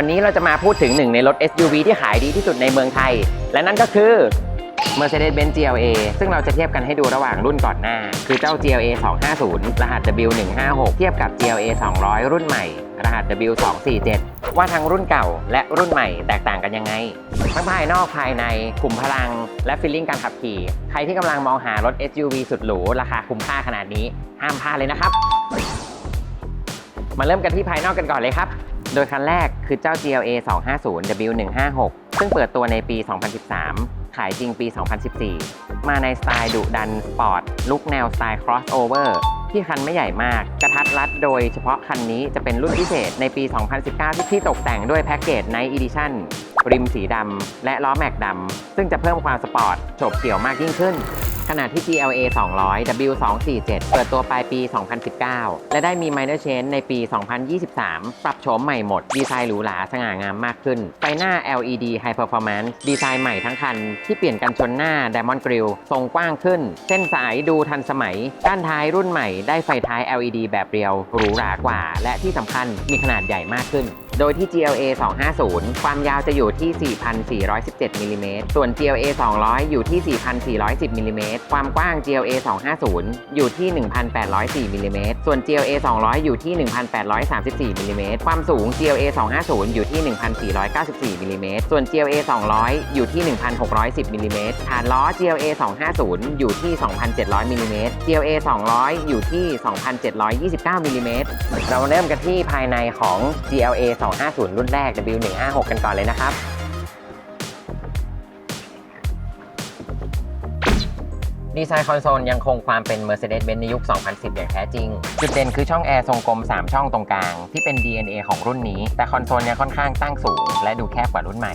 วันนี้เราจะมาพูดถึงหนึ่งในรถ SUV ที่ขายดีที่สุดในเมืองไทย และนั่นก็คือ Mercedes-Benz GLA ซึ่งเราจะเทียบกันให้ดูระหว่างรุ่นก่อนหน้า คือเจ้า GLA 250 รหัส W156 เทียบกับ GLA 200 รุ่นใหม่ รหัส W247 ว่าทั้งรุ่นเก่าและรุ่นใหม่แตกต่างกันยังไง ทั้งภายนอกภายในขุมพลัง และฟีลลิ่งการขับขี่ ใครที่กำลังมองหารถ SUV สุดหรูราคาคุ้มค่าขนาดนี้ ห้ามพลาดเลยนะครับ มาเริ่มกันที่ภายนอกกันก่อนเลยครับ โดยคันแรกคือเจ้า GLA 250 W156 ซึ่งเปิดตัวในปี 2013 ขายจริงปี 2014 มาในสไตล์ดุดันสปอร์ต ลุคแนวสไตล์ crossover ที่คันไม่ใหญ่มาก กระทัดรัดโดยเฉพาะคันนี้จะเป็นรุ่นพิเศษในปี 2019ที่ที่ตกแต่งด้วยแพ็กเกจ Night Edition ริมสีดำและล้อแม็กดำซึ่งจะเพิ่มความสปอร์ตโฉบเฉี่ยวมากยิ่งขึ้น ขณะที่ GLA 200 W247 เปิดตัวปลายปี 2019 และได้มี minor change ในปี 2023 ปรับโฉมใหม่หมด ดีไซน์หรูหราสง่างามมากขึ้น ไฟหน้า LED High Performance ดีไซน์ใหม่ทั้งคัน ที่เปลี่ยนกันชนหน้า Diamond Grille ทรงกว้างขึ้น เส้นสายดูทันสมัย ด้านท้ายรุ่นใหม่ได้ไฟท้าย LED แบบเรียว หรูหรากว่า และที่สำคัญมีขนาดใหญ่มากขึ้น โดยที่ GLA 250 ความยาวจะอยู่ที่ 4,417มิลลิเมตร ส่วน GLA 200 อยู่ที่ 4,410มิลลิเมตร ความกว้าง GLA 250 อยู่ที่ 1,804มิลลิเมตร ส่วน GLA 200 อยู่ที่ 1,834มิลลิเมตร ความสูง GLA 250 อยู่ที่ 1,494มิลลิเมตร ส่วน GLA 200 อยู่ที่ 1,610มิลลิเมตร ฐานล้อ GLA 250 อยู่ที่ 2,700มิลลิเมตร GLA 200 อยู่ที่ 2,729มิลลิเมตร เราเริ่มกันที่ภายในของ GLA 250 รุ่นแรก W156 กันก่อนเลยนะครับดีไซน์คอนโซลยังคงความเป็น Mercedes-Benz ในยุค 2010 อย่างแท้จริง จุดเด่นคือช่องแอร์ทรงกลม 3 ช่องตรงกลาง ที่เป็น DNA ของรุ่นนี้ แต่คอนโซลยังค่อนข้างตั้งสูง และดูแคบกว่ารุ่นใหม่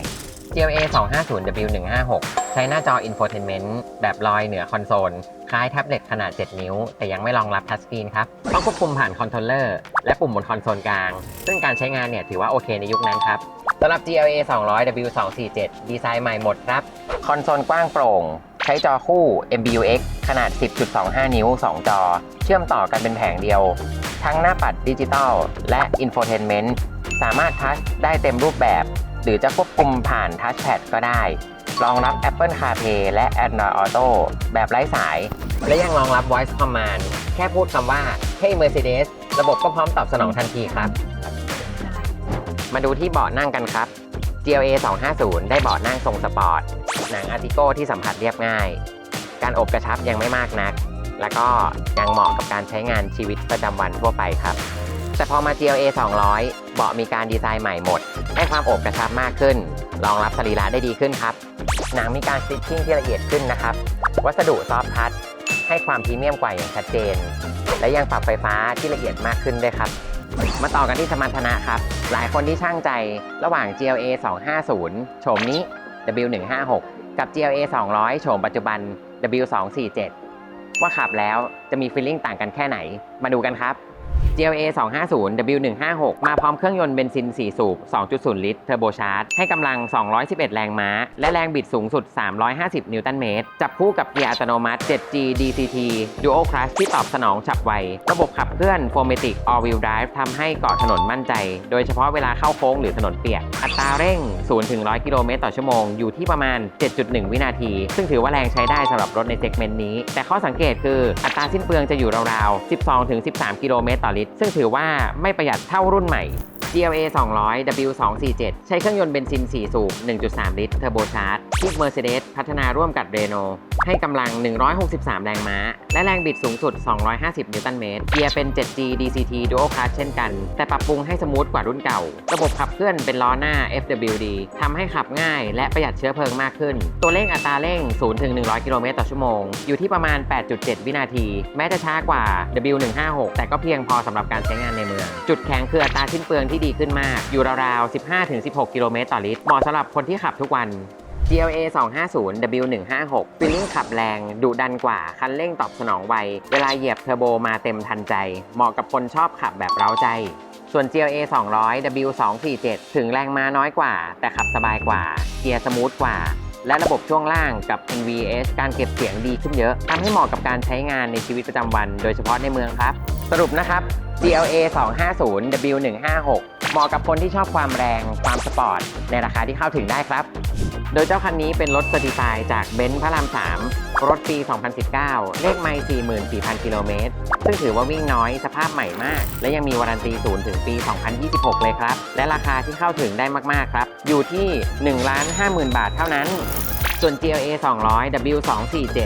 GLA 250 W156 ใช้หน้าจอ Infotainment แบบลอยเหนือคอนโซล คล้ายแท็บเล็ตขนาด 7 นิ้ว แต่ยังไม่รองรับทัชสกรีนครับ ต้องควบคุมผ่านคอนโทรลเลอร์และปุ่มบนคอนโซลกลาง ซึ่งการใช้งานเนี่ยถือว่าโอเคในยุคนั้นครับสำหรับ GLA 200 W247 ดีไซน์ใหม่หมดครับ คอนโซลกว้างโปร่ง ใช้จอคู่ MBUX ขนาด 10.25 นิ้ว 2 จอ เชื่อมต่อกันเป็นแผงเดียว ทั้งหน้าปัดดิจิตอลและ Infotainment สามารถทัชได้เต็มรูปแบบ หรือจะควบคุมผ่านทัชแพดก็ได้ รองรับ Apple CarPlay และ Android Auto แบบไร้สาย และยังรองรับ Voice Command แค่พูดคำว่า Hey Mercedes ระบบก็พร้อมตอบสนองทันทีครับ มาดูที่เบาะนั่งกันครับ GLA 250 ได้เบาะนั่งทรงสปอร์ต หนังอาร์ติโก้ที่สัมผัสเรียบง่าย การอบกระชับยังไม่มากนัก แล้วก็ยังเหมาะกับการใช้งานชีวิตประจำวันทั่วไปครับ แต่พอมา GLA 200 เบาะมีการดีไซน์ใหม่หมด ให้ความโอบกระชับมากขึ้น รองรับสรีระได้ดีขึ้นครับ หนังมีการสติชชิ่งที่ละเอียดขึ้นนะครับ วัสดุซอฟทัชให้ความพรีเมียมกว่าอย่างชัดเจน และยังปรับไฟฟ้าที่ละเอียดมากขึ้นด้วยครับ มาต่อกันที่สมรรถนะครับ หลายคนที่ช่างใจระหว่าง GLA 250 โฉมนี้ W156 กับ GLA 200 โฉมปัจจุบัน W247 ว่าขับแล้วจะมีฟีลลิ่งต่างกันแค่ไหน มาดูกันครับ GLA 250 W156 มาพร้อมเครื่องยนต์เบนซิน 4 สูบ 2.0 ลิตร เทอร์โบชาร์จ ให้กำลัง 211 แรงม้า และแรงบิดสูงสุด 350 นิวตันเมตร จับคู่กับเกียร์อัตโนมัติ 7G DCT Dual Clutch ที่ตอบสนองฉับไว ระบบขับเคลื่อน 4matic All Wheel Drive ทำให้เกาะถนนมั่นใจ โดยเฉพาะเวลาเข้าโค้งหรือถนนเปียก อัตราเร่ง0ถึง100 กิโลเมตรต่อชั่วโมง อยู่ที่ประมาณ 7.1 วินาที ซึ่งถือว่าแรงใช้ได้สำหรับรถในเซกเมนต์นี้ แต่ข้อสังเกตคืออัตราสิ้นเปลืองจะอยู่ราวๆ 12ถึง13 กิโลเมตรต่อลิตรซึ่งถือว่าไม่ประหยัดเท่ารุ่นใหม่ GLA 200 W247 ใช้เครื่องยนต์เบนซิน 4 สูบ 1.3 ลิตรเทอร์โบชาร์จ ที่ Mercedes พัฒนาร่วมกับ Renault ให้กำลัง 163 แรงม้า และแรงบิดสูงสุด 250 นิวตันเมตร เกียร์เป็น 7G DCT Dual Clutch เช่นกัน แต่ปรับปรุงให้สมูทกว่ารุ่นเก่า ระบบขับเคลื่อนเป็นล้อหน้า FWD ทำให้ขับง่ายและประหยัดเชื้อเพลิงมากขึ้น ตัวเร่งอัตราเร่ง0ถึง100 กิโลเมตรต่อชั่วโมง อยู่ที่ประมาณ 8.7 วินาที แม้จะช้ากว่า W156 แต่ก็เพียงพอสำหรับการใช้งานในเมือง จุดแข็งคืออัตราสิ้นเปลืองที่ดีขึ้นมาก อยู่ราวๆ 15-16 กิโลเมตรต่อลิตร เหมาะสำหรับคนที่ขับทุกวัน GLA 250 W156 ฟีลลิ่งขับแรงดุดันกว่า คันเร่งตอบสนองไว เวลาเหยียบเทอร์โบมาเต็มทันใจ เหมาะกับคนชอบขับแบบเร้าใจ ส่วน GLA 200 W247 ถึงแรงมาน้อยกว่า แต่ขับสบายกว่า เกียร์สมูทกว่าและระบบช่วงล่างกับ NVS การเก็บเสียงดีขึ้นเยอะทำให้เหมาะกับการใช้งานในชีวิตประจำวัน โดยเฉพาะในเมืองครับ สรุปนะครับ GLA 250 W156 เหมาะกับคนที่ชอบความแรง ความสปอร์ต ในราคาที่เข้าถึงได้ครับ โดยเจ้าคันนี้เป็นรถเซอร์ติฟายจากเบนซ์พระราม 3 รถปี 2019 เลขไม่44,000 กิโลเมตร ซึ่งถือว่าวิ่งน้อยสภาพใหม่มาก และยังมีวารันตีศูนย์ถึงปี 2026 เลยครับ และราคาที่เข้าถึงได้มากๆครับ อยู่ที่ 1 50,000 บาทเท่านั้น ส่วน GLA 200 W247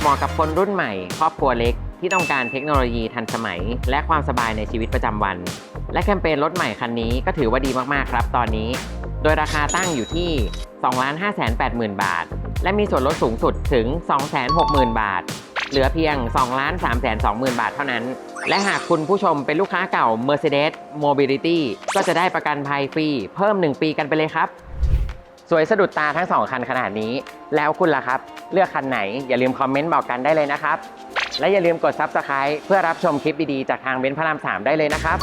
เหมาะกับคนรุ่นใหม่ ครอบครัวเล็กที่ต้องการเทคโนโลยีทันสมัย และความสบายในชีวิตประจำวัน และแคมเปญรถใหม่คันนี้ก็ถือว่าดีมากๆครับ ตอนนี้ โดยราคาตั้งอยู่ที่ 2,580,000 บาท และมีส่วนลดสูงสุดถึง 260,000 บาท เหลือเพียง 2,320,000 บาทเท่านั้น และหากคุณผู้ชมเป็นลูกค้าเก่า Mercedes Mobility ก็จะได้ประกันภัยฟรีเพิ่ม 1 ปีกันไปเลยครับ สวยสะดุดตาทั้ง 2 คันขนาดนี้ แล้วคุณล่ะครับ เลือกคันไหนอย่าลืมคอมเมนต์บอกกันได้เลยนะครับ และอย่าลืมกด Subscribe เพื่อรับชมคลิปดีๆจากทางเบนซ์พระราม3ได้เลยนะครับ